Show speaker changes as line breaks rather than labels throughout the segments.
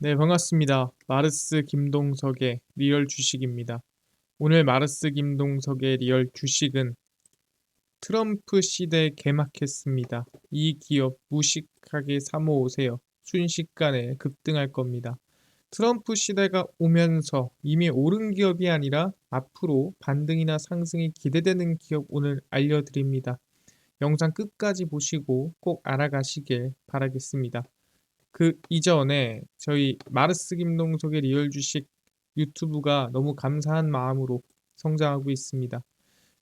네, 반갑습니다. 마르스 김동석의 리얼 주식입니다. 오늘 마르스 김동석의 리얼 주식은 트럼프 시대 개막했습니다. 이 기업 무식하게 사모으세요. 순식간에 급등할 겁니다. 트럼프 시대가 오면서 이미 오른 기업이 아니라 앞으로 반등이나 상승이 기대되는 기업 오늘 알려드립니다. 영상 끝까지 보시고 꼭 알아가시길 바라겠습니다. 그 이전에 저희 마르스 김동석의 리얼 주식 유튜브가 너무 감사한 마음으로 성장하고 있습니다.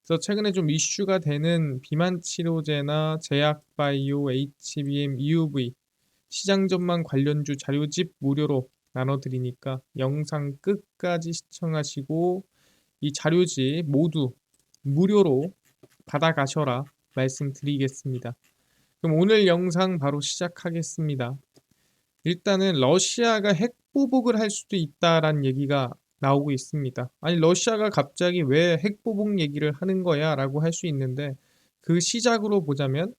그래서 최근에 좀 이슈가 되는 비만 치료제나 제약 바이오, HBM, EUV 시장 전망 관련주 자료집 무료로 나눠드리니까 영상 끝까지 시청하시고 이 자료집 모두 무료로 받아가셔라 말씀드리겠습니다. 그럼 오늘 영상 바로 시작하겠습니다. 일단은 러시아가 핵 보복을 할 수도 있다라는 얘기가 나오고 있습니다. 아니 러시아가 갑자기 왜 핵 보복 얘기를 하는 거야 라고 할 수 있는데 그 시작으로 보자면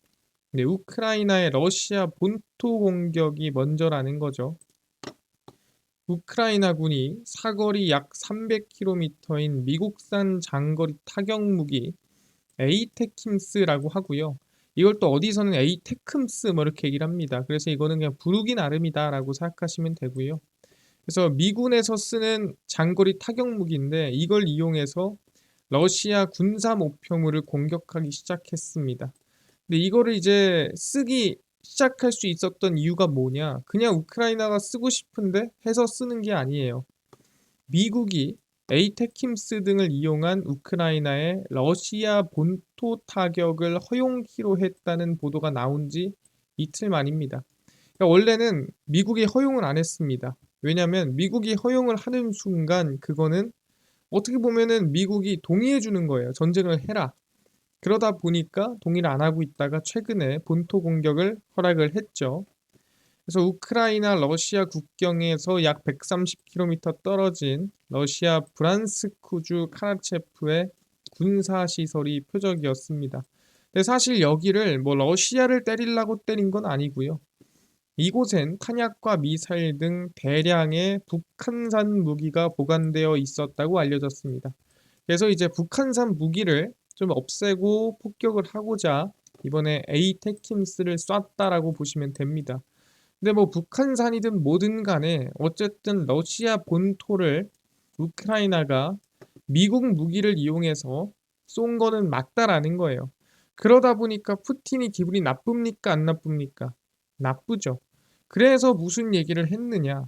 네, 우크라이나의 러시아 본토 공격이 먼저라는 거죠. 우크라이나군이 사거리 약 300km인 미국산 장거리 타격 무기 에이테킴스라고 하고요. 이걸 또 어디서는 에이테큼스 뭐 이렇게 얘기를 합니다. 그래서 이거는 그냥 부르기 나름이다라고 생각하시면 되고요. 그래서 미군에서 쓰는 장거리 타격 무기인데 이걸 이용해서 러시아 군사 목표물을 공격하기 시작했습니다. 근데 이거를 이제 쓰기 시작할 수 있었던 이유가 뭐냐? 그냥 우크라이나가 쓰고 싶은데 해서 쓰는 게 아니에요. 미국이 에이테킴스 등을 이용한 우크라이나의 러시아 본 토 타격을 허용키로 했다는 보도가 나온 지 이틀 만입니다. 그러니까 원래는 미국이 허용을 안 했습니다. 왜냐하면 미국이 허용을 하는 순간 그거는 어떻게 보면은 미국이 동의해 주는 거예요. 전쟁을 해라. 그러다 보니까 동의를 안 하고 있다가 최근에 본토 공격을 허락을 했죠. 그래서 우크라이나 러시아 국경에서 약 130km 떨어진 러시아 브란스쿠주 카라체프의 군사 시설이 표적이었습니다. 근데 사실 여기를 뭐 러시아를 때리려고 때린 건 아니고요. 이곳엔 탄약과 미사일 등 대량의 북한산 무기가 보관되어 있었다고 알려졌습니다. 그래서 이제 북한산 무기를 좀 없애고 폭격을 하고자 이번에 에이테킴스를 쐈다라고 보시면 됩니다. 근데 뭐 북한산이든 뭐든 간에 어쨌든 러시아 본토를 우크라이나가 미국 무기를 이용해서 쏜 거는 맞다라는 거예요. 그러다 보니까 푸틴이 기분이 나쁩니까? 안 나쁩니까? 나쁘죠. 그래서 무슨 얘기를 했느냐?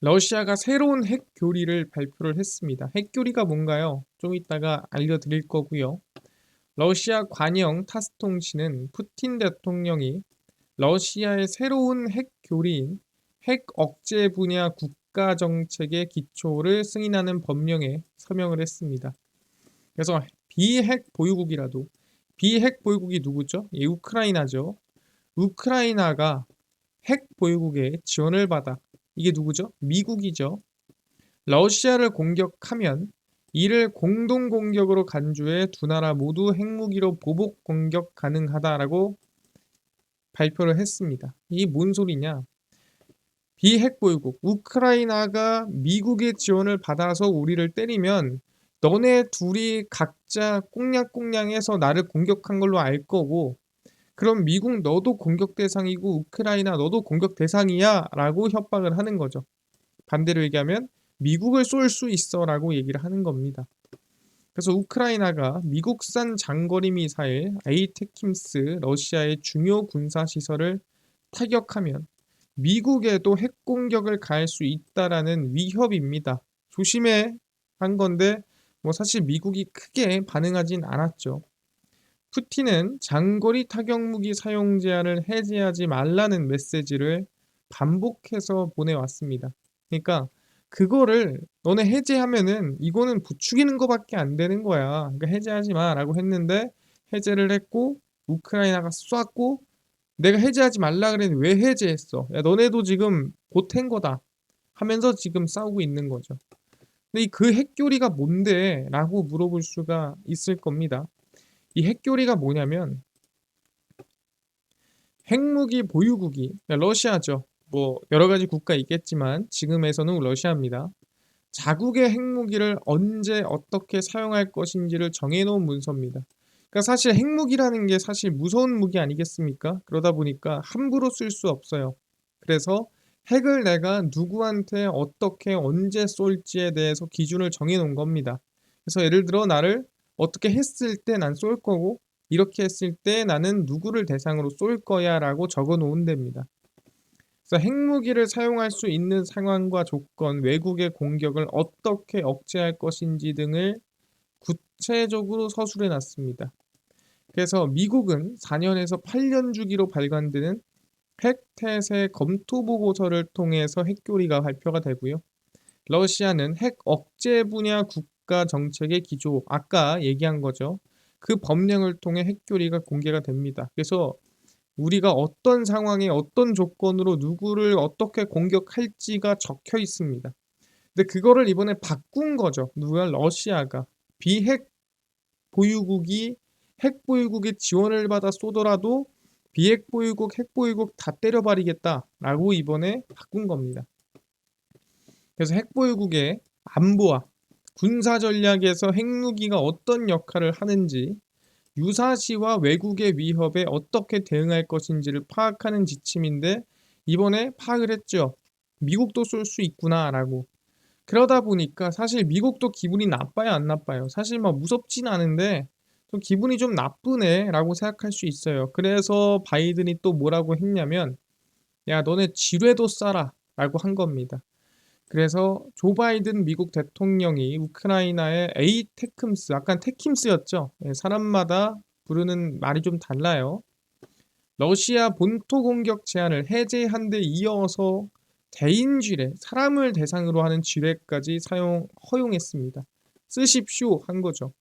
러시아가 새로운 핵 교리를 발표를 했습니다. 핵 교리가 뭔가요? 좀 이따가 알려드릴 거고요. 러시아 관영 타스 통신은 푸틴 대통령이 러시아의 새로운 핵 교리인 핵 억제 분야 국 가 정책의 기초를 승인하는 법령에 서명을 했습니다. 그래서 비핵 보유국이라도 비핵 보유국이 누구죠? 예, 우크라이나죠. 우크라이나가 핵 보유국의 지원을 받아 이게 누구죠? 미국이죠. 러시아를 공격하면 이를 공동 공격으로 간주해 두 나라 모두 핵무기로 보복 공격 가능하다라고 발표를 했습니다. 이게 뭔 소리냐? 비핵 보유국 우크라이나가 미국의 지원을 받아서 우리를 때리면 너네 둘이 각자 꽁냥꽁냥해서 나를 공격한 걸로 알 거고 그럼 미국 너도 공격 대상이고 우크라이나 너도 공격 대상이야 라고 협박을 하는 거죠. 반대로 얘기하면 미국을 쏠 수 있어 라고 얘기를 하는 겁니다. 그래서 우크라이나가 미국산 장거리 미사일 에이테킴스 러시아의 중요 군사 시설을 타격하면 미국에도 핵 공격을 가할 수 있다라는 위협입니다. 조심해 한 건데 뭐 사실 미국이 크게 반응하진 않았죠. 푸틴은 장거리 타격 무기 사용 제한을 해제하지 말라는 메시지를 반복해서 보내왔습니다. 그러니까 그거를 너네 해제하면은 이거는 부추기는 거밖에 안 되는 거야. 그러니까 해제하지 마라고 했는데 해제를 했고 우크라이나가 쐈고 내가 해제하지 말라 그랬는데 왜 해제했어? 야 너네도 지금 보탠 거다 하면서 지금 싸우고 있는 거죠. 근데 그 핵교리가 뭔데? 라고 물어볼 수가 있을 겁니다. 이 핵교리가 뭐냐면 핵무기 보유국이 러시아죠. 뭐 여러 가지 국가 있겠지만 지금에서는 러시아입니다. 자국의 핵무기를 언제 어떻게 사용할 것인지를 정해놓은 문서입니다. 그러니까 사실 핵무기라는 게 사실 무서운 무기 아니겠습니까? 그러다 보니까 함부로 쓸 수 없어요. 그래서 핵을 내가 누구한테 어떻게 언제 쏠지에 대해서 기준을 정해 놓은 겁니다. 그래서 예를 들어 나를 어떻게 했을 때 난 쏠 거고 이렇게 했을 때 나는 누구를 대상으로 쏠 거야 라고 적어 놓은 됩니다. 그래서 핵무기를 사용할 수 있는 상황과 조건, 외국의 공격을 어떻게 억제할 것인지 등을 구체적으로 서술해 놨습니다. 그래서 미국은 4년에서 8년 주기로 발간되는 핵태세 검토 보고서를 통해서 핵교리가 발표가 되고요. 러시아는 핵 억제 분야 국가 정책의 기조, 아까 얘기한 거죠. 그 법령을 통해 핵교리가 공개가 됩니다. 그래서 우리가 어떤 상황에 어떤 조건으로 누구를 어떻게 공격할지가 적혀 있습니다. 근데 그거를 이번에 바꾼 거죠. 누가 러시아가 비핵 보유국이 핵 보유국의 지원을 받아 쏘더라도 비핵 보유국, 핵 보유국 다 때려버리겠다라고 이번에 바꾼 겁니다. 그래서 핵 보유국의 안보와 군사 전략에서 핵무기가 어떤 역할을 하는지 유사시와 외국의 위협에 어떻게 대응할 것인지를 파악하는 지침인데 이번에 파악을 했죠. 미국도 쏠 수 있구나라고. 그러다 보니까 사실 미국도 기분이 나빠요, 안 나빠요? 사실 막 무섭진 않은데 좀 기분이 좀 나쁘네 라고 생각할 수 있어요. 그래서 바이든이 또 뭐라고 했냐면 야, 너네 지뢰도 쏴라 라고 한 겁니다. 그래서 조 바이든 미국 대통령이 우크라이나의 에이테크임스, 약간 테킴스였죠. 예, 사람마다 부르는 말이 좀 달라요. 러시아 본토 공격 제한을 해제한 데 이어서 대인 지뢰, 사람을 대상으로 하는 지뢰까지 사용 허용했습니다. 쓰십시오 한 거죠.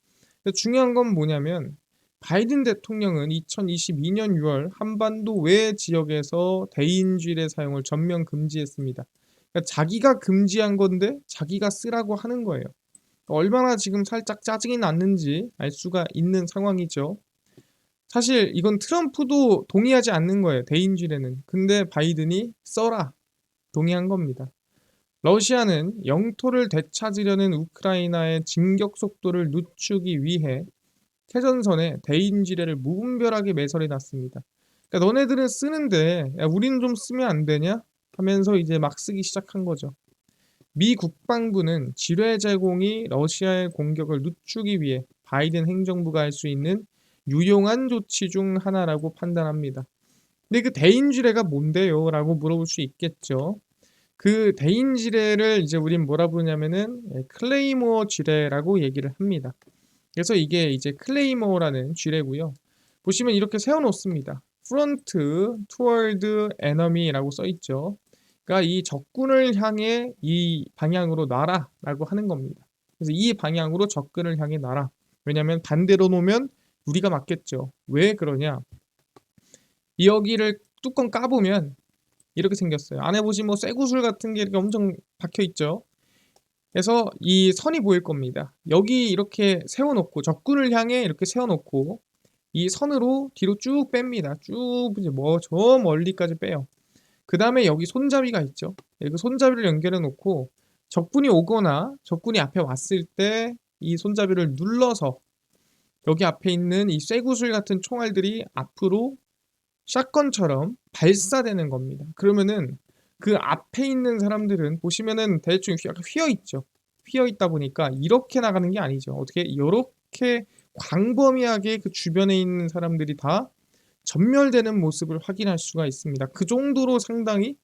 중요한 건 뭐냐면 바이든 대통령은 2022년 6월 한반도 외 지역에서 대인 지뢰 사용을 전면 금지했습니다. 그러니까 자기가 금지한 건데 자기가 쓰라고 하는 거예요. 얼마나 지금 살짝 짜증이 났는지 알 수가 있는 상황이죠. 사실 이건 트럼프도 동의하지 않는 거예요. 대인주례는. 근데 바이든이 써라. 동의한 겁니다. 러시아는 영토를 되찾으려는 우크라이나의 진격 속도를 늦추기 위해 태전선에 대인지뢰를 무분별하게 매설해 놨습니다. 그러니까 너네들은 쓰는데 야, 우리는 좀 쓰면 안 되냐? 하면서 이제 막 쓰기 시작한 거죠. 미 국방부는 지뢰 제공이 러시아의 공격을 늦추기 위해 바이든 행정부가 할 수 있는 유용한 조치 중 하나라고 판단합니다. 근데 그 대인 지뢰가 뭔데요? 라고 물어볼 수 있겠죠. 그 대인 지뢰를 이제 우린 뭐라 부르냐면은 예, 클레이모어 지뢰라고 얘기를 합니다. 그래서 이게 이제 클레이모어라는 지뢰고요. 보시면 이렇게 세워 놓습니다. 프론트 투월드 에너미라고 써 있죠. 그러니까 이 적군을 향해 이 방향으로 놔라 라고 하는 겁니다. 그래서 이 방향으로 적군을 향해 놔라. 왜냐하면 반대로 놓으면 우리가 맞겠죠. 왜 그러냐? 여기를 뚜껑 까보면 이렇게 생겼어요. 안에 보시면 뭐 쇠구슬 같은 게 이렇게 엄청 박혀 있죠. 그래서 이 선이 보일 겁니다. 여기 이렇게 세워놓고 적군을 향해 이렇게 세워놓고 이 선으로 뒤로 쭉 뺍니다. 쭉 이제 뭐 저 멀리까지 빼요. 그 다음에 여기 손잡이가 있죠. 예, 그 손잡이를 연결해 놓고 적군이 오거나 적군이 앞에 왔을 때 이 손잡이를 눌러서 여기 앞에 있는 이 쇠구슬 같은 총알들이 앞으로 샷건처럼 발사되는 겁니다. 그러면은 그 앞에 있는 사람들은 보시면은 대충 약간 휘어 있죠. 휘어 있다 보니까 이렇게 나가는 게 아니죠. 어떻게 이렇게 광범위하게 그 주변에 있는 사람들이 다 전멸되는 모습을 확인할 수가 있습니다. 그 정도로 상당히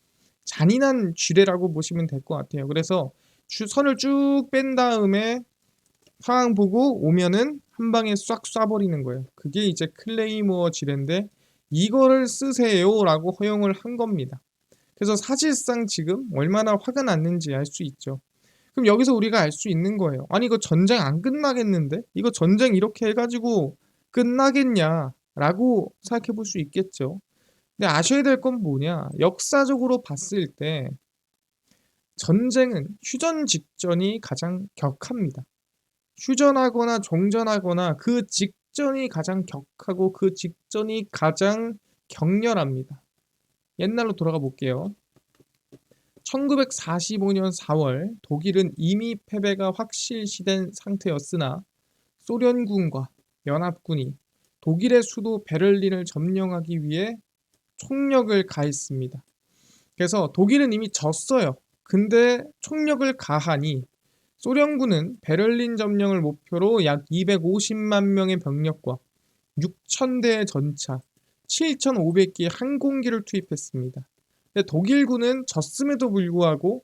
잔인한 쥐레라고 보시면 될 것 같아요. 그래서 선을 쭉 뺀 다음에 상황 보고 오면은 한 방에 싹 쏴버리는 거예요. 그게 이제 클레이모어 지뢰인데 이거를 쓰세요라고 허용을 한 겁니다. 그래서 사실상 지금 얼마나 화가 났는지 알 수 있죠. 그럼 여기서 우리가 알 수 있는 거예요. 아니 이거 전쟁 안 끝나겠는데? 이거 전쟁 이렇게 해가지고 끝나겠냐? 라고 생각해 볼 수 있겠죠. 근데 아셔야 될 건 뭐냐? 역사적으로 봤을 때 전쟁은 휴전 직전이 가장 격합니다. 휴전하거나 종전하거나 그 직 전이 가장 격하고 그 직전이 가장 격렬합니다. 옛날로 돌아가 볼게요. 1945년 4월 독일은 이미 패배가 확실시된 상태였으나 소련군과 연합군이 독일의 수도 베를린을 점령하기 위해 총력을 가했습니다. 그래서 독일은 이미 졌어요. 근데 총력을 가하니 소련군은 베를린 점령을 목표로 약 250만 명의 병력과 6,000대의 전차, 7,500기의 항공기를 투입했습니다. 독일군은 졌음에도 불구하고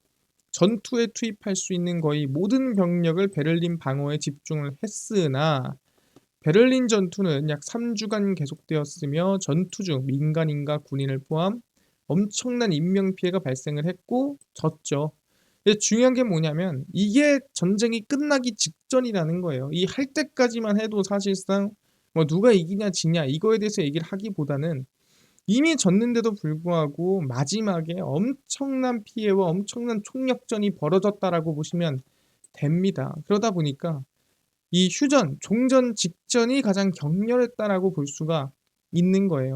전투에 투입할 수 있는 거의 모든 병력을 베를린 방어에 집중을 했으나 베를린 전투는 약 3주간 계속되었으며 전투 중 민간인과 군인을 포함 엄청난 인명피해가 발생을 했고 졌죠. 중요한 게 뭐냐면 이게 전쟁이 끝나기 직전이라는 거예요. 이 할 때까지만 해도 사실상 뭐 누가 이기냐 지냐 이거에 대해서 얘기를 하기보다는 이미 졌는데도 불구하고 마지막에 엄청난 피해와 엄청난 총력전이 벌어졌다라고 보시면 됩니다. 그러다 보니까 이 휴전, 종전 직전이 가장 격렬했다라고 볼 수가 있는 거예요.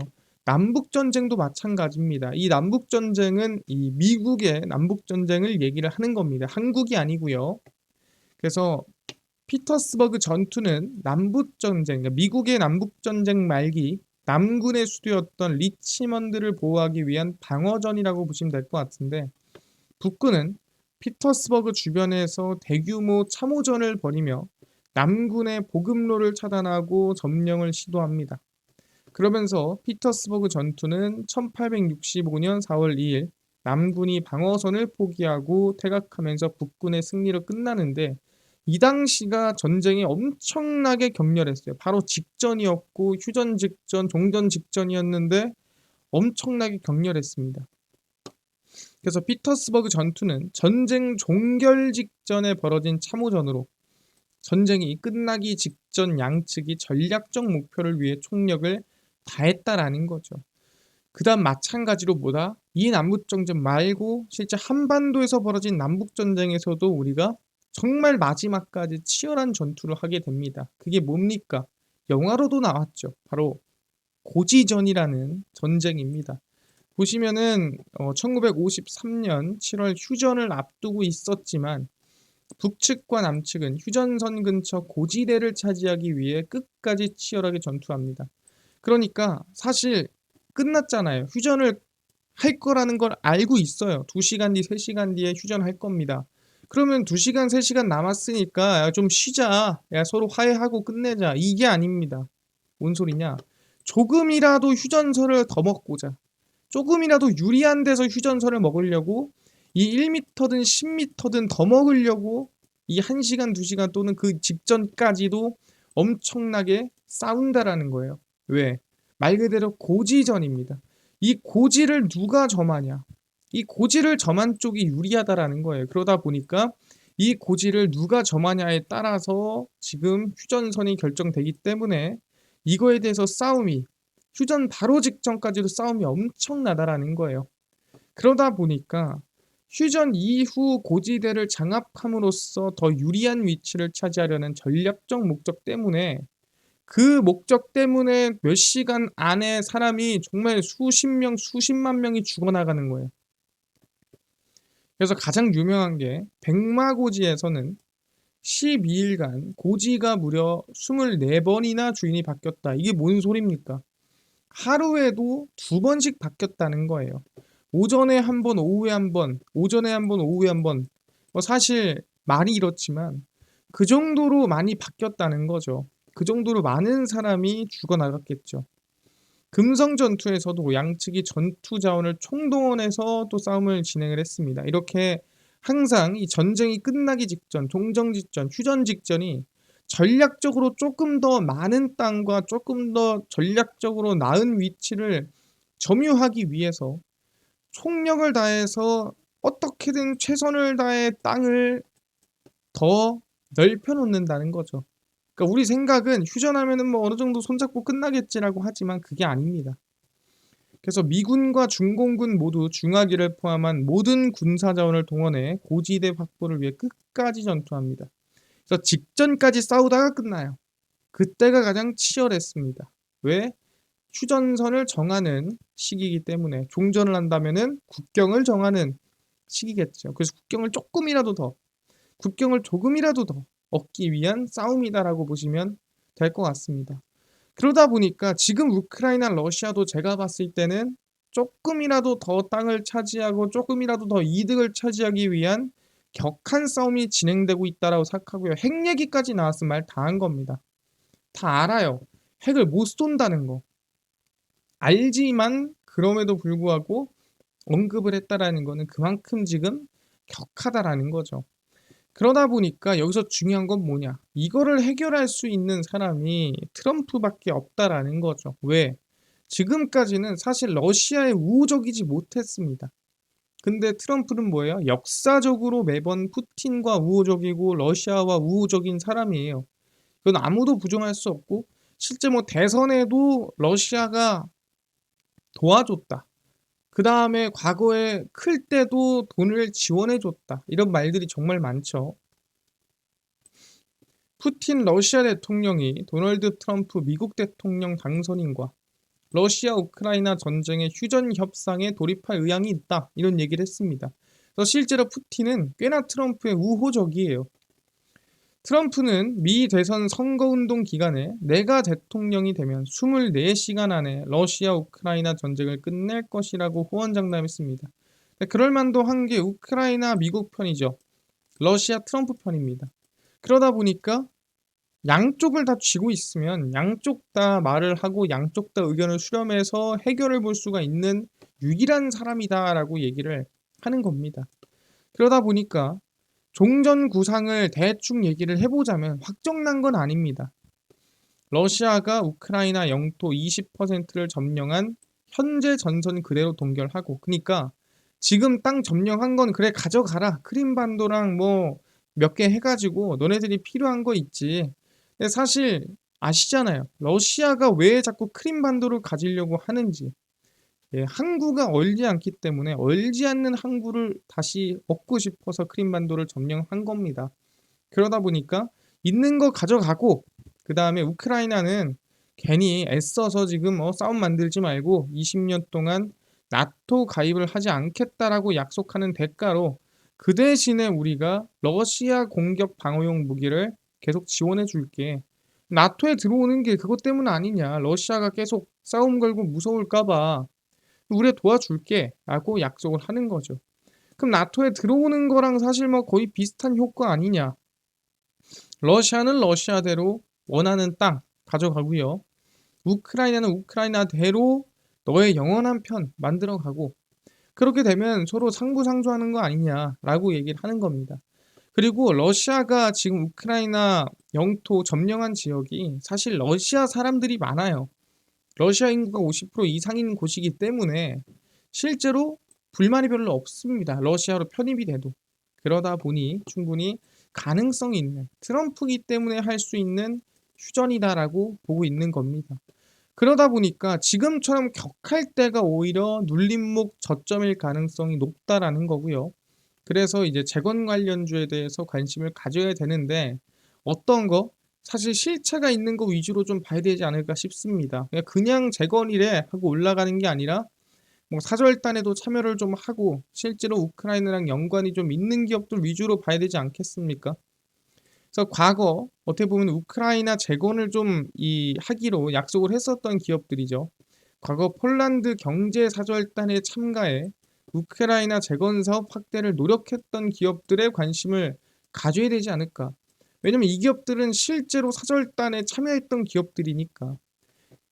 남북 전쟁도 마찬가지입니다. 이 남북 전쟁은 이 미국의 남북 전쟁을 얘기를 하는 겁니다. 한국이 아니고요. 그래서 피터스버그 전투는 남북 전쟁, 그러니까 미국의 남북 전쟁 말기 남군의 수도였던 리치먼드를 보호하기 위한 방어전이라고 보시면 될 것 같은데 북군은 피터스버그 주변에서 대규모 참호전을 벌이며 남군의 보급로를 차단하고 점령을 시도합니다. 그러면서 피터스버그 전투는 1865년 4월 2일 남군이 방어선을 포기하고 퇴각하면서 북군의 승리로 끝나는데 이 당시가 전쟁이 엄청나게 격렬했어요. 바로 직전이었고 휴전 직전, 종전 직전이었는데 엄청나게 격렬했습니다. 그래서 피터스버그 전투는 전쟁 종결 직전에 벌어진 참호전으로 전쟁이 끝나기 직전 양측이 전략적 목표를 위해 총력을 다 했다라는 거죠. 그다음 마찬가지로 뭐다? 이 남북전쟁 말고 실제 한반도에서 벌어진 남북전쟁에서도 우리가 정말 마지막까지 치열한 전투를 하게 됩니다. 그게 뭡니까? 영화로도 나왔죠. 바로 고지전이라는 전쟁입니다. 보시면은 어, 1953년 7월 휴전을 앞두고 있었지만 북측과 남측은 휴전선 근처 고지대를 차지하기 위해 끝까지 치열하게 전투합니다. 그러니까 사실 끝났잖아요. 휴전을 할 거라는 걸 알고 있어요. 2시간 뒤, 3시간 뒤에 휴전할 겁니다. 그러면 2시간, 3시간 남았으니까 야, 좀 쉬자. 야, 서로 화해하고 끝내자. 이게 아닙니다. 뭔 소리냐? 조금이라도 휴전설을 더 먹고자. 조금이라도 유리한 데서 휴전설을 먹으려고 이 1m든 10m든 더 먹으려고 이 1시간, 2시간 또는 그 직전까지도 엄청나게 싸운다라는 거예요. 왜? 말 그대로 고지전입니다. 이 고지를 누가 점하냐? 이 고지를 점한 쪽이 유리하다라는 거예요. 그러다 보니까 이 고지를 누가 점하냐에 따라서 지금 휴전선이 결정되기 때문에 이거에 대해서 싸움이 휴전 바로 직전까지도 싸움이 엄청나다라는 거예요. 그러다 보니까 휴전 이후 고지대를 장악함으로써 더 유리한 위치를 차지하려는 전략적 목적 때문에 그 목적 때문에 몇 시간 안에 사람이 정말 수십 명, 수십만 명이 죽어나가는 거예요. 그래서 가장 유명한 게 백마고지에서는 12일간 고지가 무려 24번이나 주인이 바뀌었다. 이게 뭔 소리입니까? 하루에도 두 번씩 바뀌었다는 거예요. 오전에 한 번, 오후에 한 번, 오전에 한 번, 오후에 한 번. 뭐 사실 말이 이렇지만 그 정도로 많이 바뀌었다는 거죠. 그 정도로 많은 사람이 죽어나갔겠죠. 금성 전투에서도 양측이 전투 자원을 총동원해서 또 싸움을 진행을 했습니다. 이렇게 항상 이 전쟁이 끝나기 직전, 종정 직전, 휴전 직전이 전략적으로 조금 더 많은 땅과 조금 더 전략적으로 나은 위치를 점유하기 위해서 총력을 다해서 어떻게든 최선을 다해 땅을 더 넓혀 놓는다는 거죠. 그러니까 우리 생각은 휴전하면은 뭐 어느 정도 손잡고 끝나겠지라고 하지만 그게 아닙니다. 그래서 미군과 중공군 모두 중화기를 포함한 모든 군사 자원을 동원해 고지대 확보를 위해 끝까지 전투합니다. 그래서 직전까지 싸우다가 끝나요. 그때가 가장 치열했습니다. 왜? 휴전선을 정하는 시기이기 때문에 종전을 한다면은 국경을 정하는 시기겠죠. 그래서 국경을 조금이라도 더, 국경을 조금이라도 더 얻기 위한 싸움이다라고 보시면 될 것 같습니다. 그러다 보니까 지금 우크라이나, 러시아도 제가 봤을 때는 조금이라도 더 땅을 차지하고 조금이라도 더 이득을 차지하기 위한 격한 싸움이 진행되고 있다라고 생각하고요. 핵 얘기까지 나왔으면 말 다 한 겁니다. 다 알아요. 핵을 못 쏜다는 거. 알지만 그럼에도 불구하고 언급을 했다라는 거는 그만큼 지금 격하다라는 거죠. 그러다 보니까 여기서 중요한 건 뭐냐? 이거를 해결할 수 있는 사람이 트럼프밖에 없다라는 거죠. 왜? 지금까지는 사실 러시아에 우호적이지 못했습니다. 근데 트럼프는 뭐예요? 역사적으로 매번 푸틴과 우호적이고 러시아와 우호적인 사람이에요. 그건 아무도 부정할 수 없고 실제 뭐 대선에도 러시아가 도와줬다. 그 다음에 과거에 클 때도 돈을 지원해줬다. 이런 말들이 정말 많죠. 푸틴 러시아 대통령이 도널드 트럼프 미국 대통령 당선인과 러시아 우크라이나 전쟁의 휴전 협상에 돌입할 의향이 있다. 이런 얘기를 했습니다. 그래서 실제로 푸틴은 꽤나 트럼프의 우호적이에요. 트럼프는 미 대선 선거운동 기간에 내가 대통령이 되면 24시간 안에 러시아 우크라이나 전쟁을 끝낼 것이라고 호언장담했습니다. 그럴 만도 한 게 우크라이나 미국 편이죠. 러시아 트럼프 편입니다. 그러다 보니까 양쪽을 다 쥐고 있으면 양쪽 다 말을 하고 양쪽 다 의견을 수렴해서 해결을 볼 수가 있는 유일한 사람이다라고 얘기를 하는 겁니다. 그러다 보니까 종전 구상을 대충 얘기를 해보자면 확정난 건 아닙니다. 러시아가 우크라이나 영토 20%를 점령한 현재 전선 그대로 동결하고 그러니까 지금 땅 점령한 건 그래 가져가라. 크림반도랑 뭐 몇 개 해가지고 너네들이 필요한 거 있지. 근데 사실 아시잖아요. 러시아가 왜 자꾸 크림반도를 가지려고 하는지 예, 항구가 얼지 않기 때문에 얼지 않는 항구를 다시 얻고 싶어서 크림반도를 점령한 겁니다. 그러다 보니까 있는 거 가져가고 그 다음에 우크라이나는 괜히 애써서 지금 어, 싸움 만들지 말고 20년 동안 나토 가입을 하지 않겠다라고 약속하는 대가로 그 대신에 우리가 러시아 공격 방어용 무기를 계속 지원해 줄게. 나토에 들어오는 게 그것 때문 아니냐. 러시아가 계속 싸움 걸고 무서울까봐 우리가 도와줄게 라고 약속을 하는 거죠. 그럼 나토에 들어오는 거랑 사실 뭐 거의 비슷한 효과 아니냐. 러시아는 러시아대로 원하는 땅 가져가고요. 우크라이나는 우크라이나대로 너의 영원한 편 만들어 가고 그렇게 되면 서로 상부상조하는 거 아니냐라고 얘기를 하는 겁니다. 그리고 러시아가 지금 우크라이나 영토 점령한 지역이 사실 러시아 사람들이 많아요. 러시아 인구가 50% 이상인 곳이기 때문에 실제로 불만이 별로 없습니다. 러시아로 편입이 돼도. 그러다 보니 충분히 가능성이 있는 트럼프기 때문에 할 수 있는 휴전이다라고 보고 있는 겁니다. 그러다 보니까 지금처럼 격할 때가 오히려 눌림목 저점일 가능성이 높다라는 거고요. 그래서 이제 재건 관련주에 대해서 관심을 가져야 되는데 어떤 거 사실 실체가 있는 거 위주로 좀 봐야 되지 않을까 싶습니다. 그냥 재건이래 하고 올라가는 게 아니라 뭐 사절단에도 참여를 좀 하고 실제로 우크라이나랑 연관이 좀 있는 기업들 위주로 봐야 되지 않겠습니까? 그래서 과거 어떻게 보면 우크라이나 재건을 좀 이 하기로 약속을 했었던 기업들이죠. 과거 폴란드 경제 사절단에 참가해 우크라이나 재건 사업 확대를 노력했던 기업들의 관심을 가져야 되지 않을까. 왜냐면 이 기업들은 실제로 사절단에 참여했던 기업들이니까.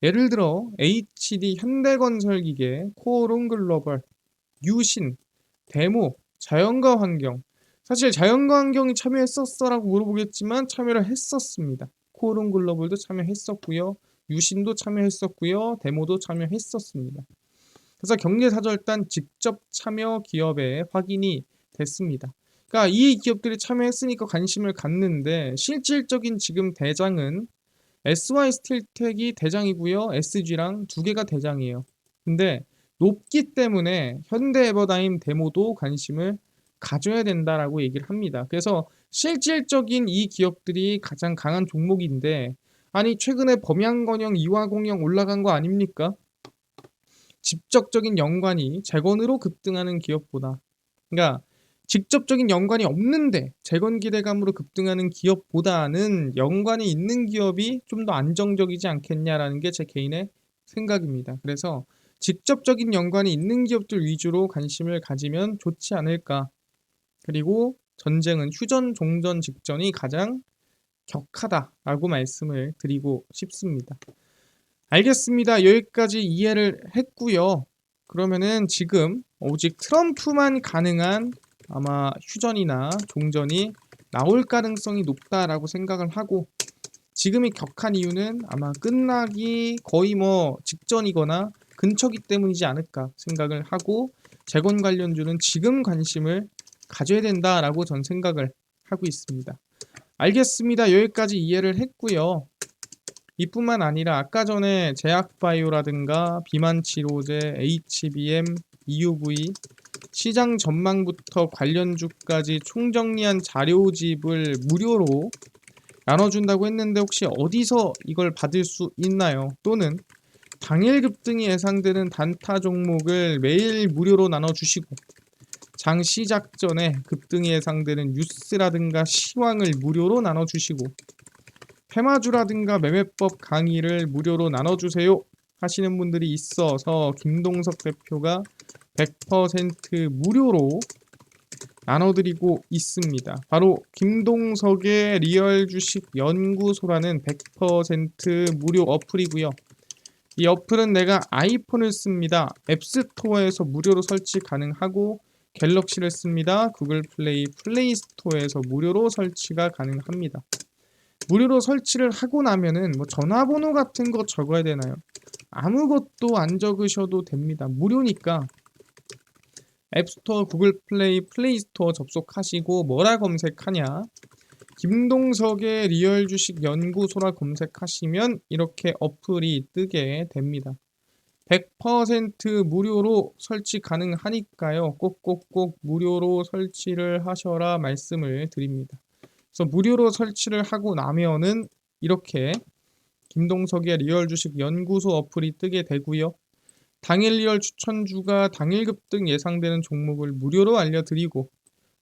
예를 들어 HD 현대건설기계, 코오롱글로벌, 유신, 데모, 자연과 환경. 사실 자연과 환경이 참여했었어라고 물어보겠지만 참여를 했었습니다. 코오롱글로벌도 참여했었고요. 유신도 참여했었고요. 데모도 참여했었습니다. 그래서 경제사절단 직접 참여 기업에 확인이 됐습니다. 그러니까 이 기업들이 참여했으니까 관심을 갖는데 실질적인 지금 대장은 SY 스틸텍이 대장이고요. SG랑 두 개가 대장이에요. 근데 높기 때문에 현대 에버다임 데모도 관심을 가져야 된다라고 얘기를 합니다. 그래서 실질적인 이 기업들이 가장 강한 종목인데 아니 최근에 범양건영 이화공영 올라간 거 아닙니까? 직접적인 연관이 재건으로 급등하는 기업보다 그러니까 직접적인 연관이 없는데 재건 기대감으로 급등하는 기업보다는 연관이 있는 기업이 좀 더 안정적이지 않겠냐라는 게 제 개인의 생각입니다. 그래서 직접적인 연관이 있는 기업들 위주로 관심을 가지면 좋지 않을까. 그리고 전쟁은 휴전 종전 직전이 가장 격하다라고 말씀을 드리고 싶습니다. 알겠습니다. 여기까지 이해를 했고요. 그러면은 지금 오직 트럼프만 가능한 아마 휴전이나 종전이 나올 가능성이 높다라고 생각을 하고 지금이 격한 이유는 아마 끝나기 거의 뭐 직전이거나 근처기 때문이지 않을까 생각을 하고 재건 관련주는 지금 관심을 가져야 된다라고 전 생각을 하고 있습니다. 알겠습니다. 여기까지 이해를 했고요. 이뿐만 아니라 아까 전에 제약바이오라든가 비만치료제, HBM, EUV 시장 전망부터 관련 주까지 총정리한 자료집을 무료로 나눠준다고 했는데 혹시 어디서 이걸 받을 수 있나요? 또는 당일 급등이 예상되는 단타 종목을 매일 무료로 나눠주시고 장 시작 전에 급등이 예상되는 뉴스라든가 시황을 무료로 나눠주시고 테마주라든가 매매법 강의를 무료로 나눠주세요 하시는 분들이 있어서 김동석 대표가 100% 무료로 나눠드리고 있습니다. 바로 김동석의 리얼 주식 연구소라는 100% 무료 어플이고요. 이 어플은 내가 아이폰을 씁니다. 앱스토어에서 무료로 설치 가능하고 갤럭시를 씁니다. 구글 플레이 플레이 스토어에서 무료로 설치가 가능합니다. 무료로 설치를 하고 나면은 뭐 전화번호 같은 거 적어야 되나요? 아무것도 안 적으셔도 됩니다. 무료니까 앱스토어, 구글 플레이, 플레이 스토어 접속하시고 뭐라 검색하냐? 김동석의 리얼 주식 연구소라 검색하시면 이렇게 어플이 뜨게 됩니다. 100% 무료로 설치 가능하니까요. 꼭꼭꼭 무료로 설치를 하셔라 말씀을 드립니다. 그래서 무료로 설치를 하고 나면은 이렇게 김동석의 리얼 주식 연구소 어플이 뜨게 되고요. 당일 리얼 추천주가 당일 급등 예상되는 종목을 무료로 알려드리고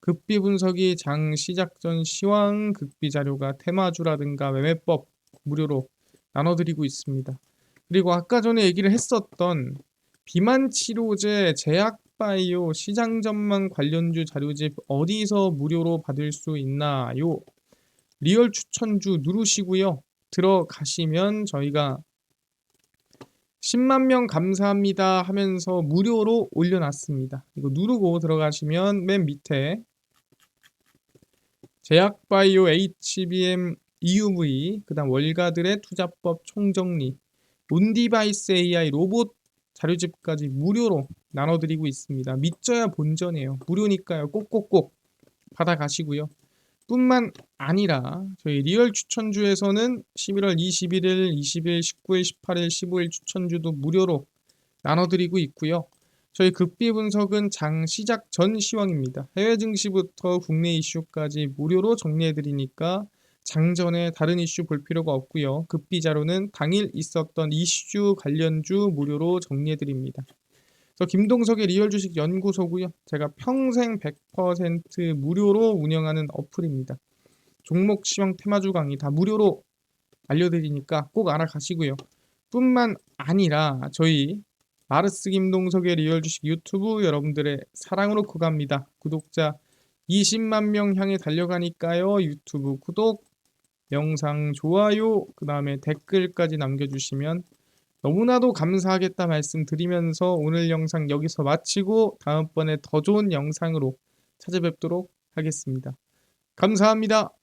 급비 분석이 장 시작 전 시황 급비 자료가 테마주라든가 매매법 무료로 나눠드리고 있습니다. 그리고 아까 전에 얘기를 했었던 비만 치료제 제약바이오 시장 전망 관련주 자료집 어디서 무료로 받을 수 있나요? 리얼 추천주 누르시고요. 들어가시면 저희가 10만 명 감사합니다 하면서 무료로 올려놨습니다. 이거 누르고 들어가시면 맨 밑에 제약바이오 HBM EUV 그 다음 월가들의 투자법 총정리 온디바이스 AI 로봇 자료집까지 무료로 나눠드리고 있습니다. 믿져야 본전이에요. 무료니까요. 꼭꼭꼭 받아가시고요. 뿐만 아니라 저희 리얼 추천주에서는 11월 21일, 20일, 19일, 18일, 15일 추천주도 무료로 나눠드리고 있고요. 저희 급비 분석은 장 시작 전 시황입니다. 해외 증시부터 국내 이슈까지 무료로 정리해드리니까 장전에 다른 이슈 볼 필요가 없고요. 급비 자료는 당일 있었던 이슈 관련주 무료로 정리해드립니다. 그래서 김동석의 리얼 주식 연구소고요. 제가 평생 100% 무료로 운영하는 어플입니다. 종목 시황 테마주 강의 다 무료로 알려드리니까 꼭 알아가시고요. 뿐만 아니라 저희 마르스 김동석의 리얼 주식 유튜브 여러분들의 사랑으로 커갑니다. 구독자 20만 명 향해 달려가니까요. 유튜브 구독, 영상 좋아요, 그 다음에 댓글까지 남겨주시면 너무나도 감사하겠다 말씀드리면서 오늘 영상 여기서 마치고 다음번에 더 좋은 영상으로 찾아뵙도록 하겠습니다. 감사합니다.